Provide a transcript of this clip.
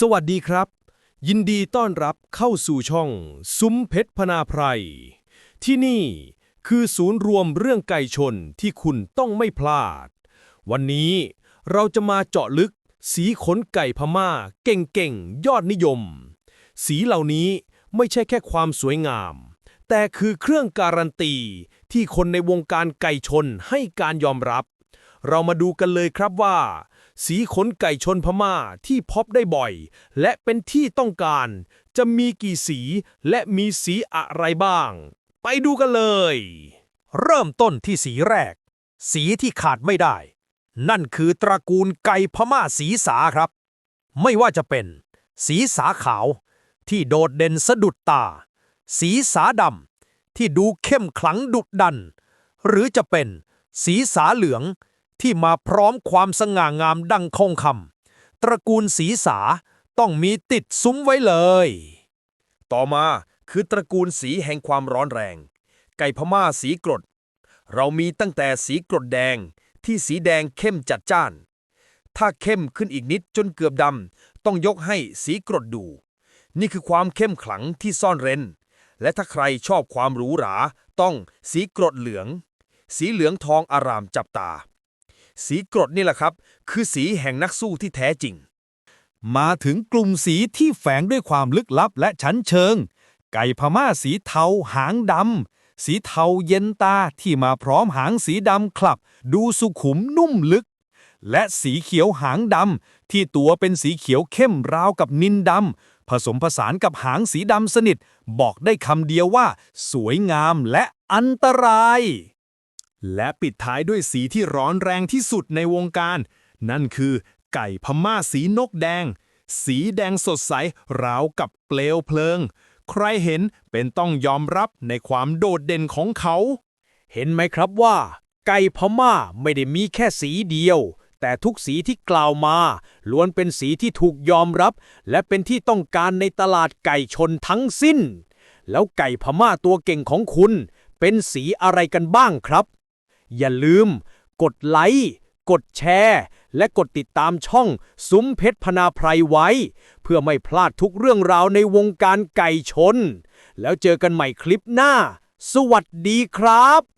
สวัสดีครับ ยินดีต้อนรับเข้าสู่ช่อง ซุ้มเพชรพนาไพรที่นี่คือศูนย์รวมเรื่องไก่ชนที่คุณต้องไม่พลาด วันนี้เราจะมาเจาะลึก สีขนไก่พม่า เก่งๆ ยอดนิยม สีเหล่านี้ไม่ใช่แค่ความสวยงาม แต่คือเครื่องการันตีที่คนในวงการไก่ชนให้การยอมรับ เรามาดูกันเลยครับว่า สีขนไก่ชนพม่าที่พบได้บ่อย และเป็นที่ต้องการ จะมีกี่สีและมีสีอะไรบ้าง ไปดูกันเลย เริ่มต้นที่สีแรก สีที่ขาดไม่ได้ นั่นคือตระกูลไก่พม่าสีสาครับ ไม่ว่าจะเป็น สีสาขาว ที่โดดเด่นสะดุดตา สีสาดำที่ดูเข้มขลังดุดัน หรือจะเป็นสีสาเหลือง ที่มาพร้อมความสง่างามดังคงคำตระกูลสีสาต้องมีติดซุ้มไว้เลย ต่อมาคือตระกูลสีแห่งความร้อนแรง ไก่พม่าสีกรด เรามีตั้งแต่สีกรดแดงที่สีแดงเข้มจัดจ้าน ถ้าเข้มขึ้นอีกนิดจนเกือบดำต้องยกให้สีกรดดู นี่คือความเข้มขลังที่ซ่อนเร้น และถ้าใครชอบความหรูหราต้องสีกรดเหลือง สีเหลืองทองอารามจับตา สีกรดนี่แหละครับ คือสีแห่งนักสู้ที่แท้จริง มาถึงกลุ่มสีที่แฝงด้วยความลึกลับและชั้นเชิง ไก่พม่าสีเทาหางดำสีเทาเย็นตาที่มาพร้อมหางสีดำคลับ ดูสุขุมนุ่มลึก และสีเขียวหางดำที่ตัวเป็นสีเขียวเข้มราวกับนินดำผสมผสานกับหางสีดำสนิท บอกได้คำเดียวว่า สวยงามและอันตราย และปิดท้ายด้วยสีที่ร้อนแรงที่สุดในวงการ นั่นคือไก่พม่าสีนกแดง สีแดงสดใสราวกับเปลวเพลิง ใครเห็นเป็นต้องยอมรับในความโดดเด่นของเขา เห็นไหมครับว่า ไก่พม่าไม่ได้มีแค่สีเดียว แต่ทุกสีที่กล่าวมา ล้วนเป็นสีที่ถูกยอมรับ และเป็นที่ต้องการในตลาดไก่ชนทั้งสิ้น แล้วไก่พม่าตัวเก่งของคุณ เป็นสีอะไรกันบ้างครับ อย่าลืม กดไลค์ กดแชร์ และกดติดตามช่องซุ้มเพชรพนาไพรไว้ เพื่อไม่พลาดทุกเรื่องราวในวงการไก่ชน แล้วเจอกันใหม่คลิปหน้า สวัสดีครับ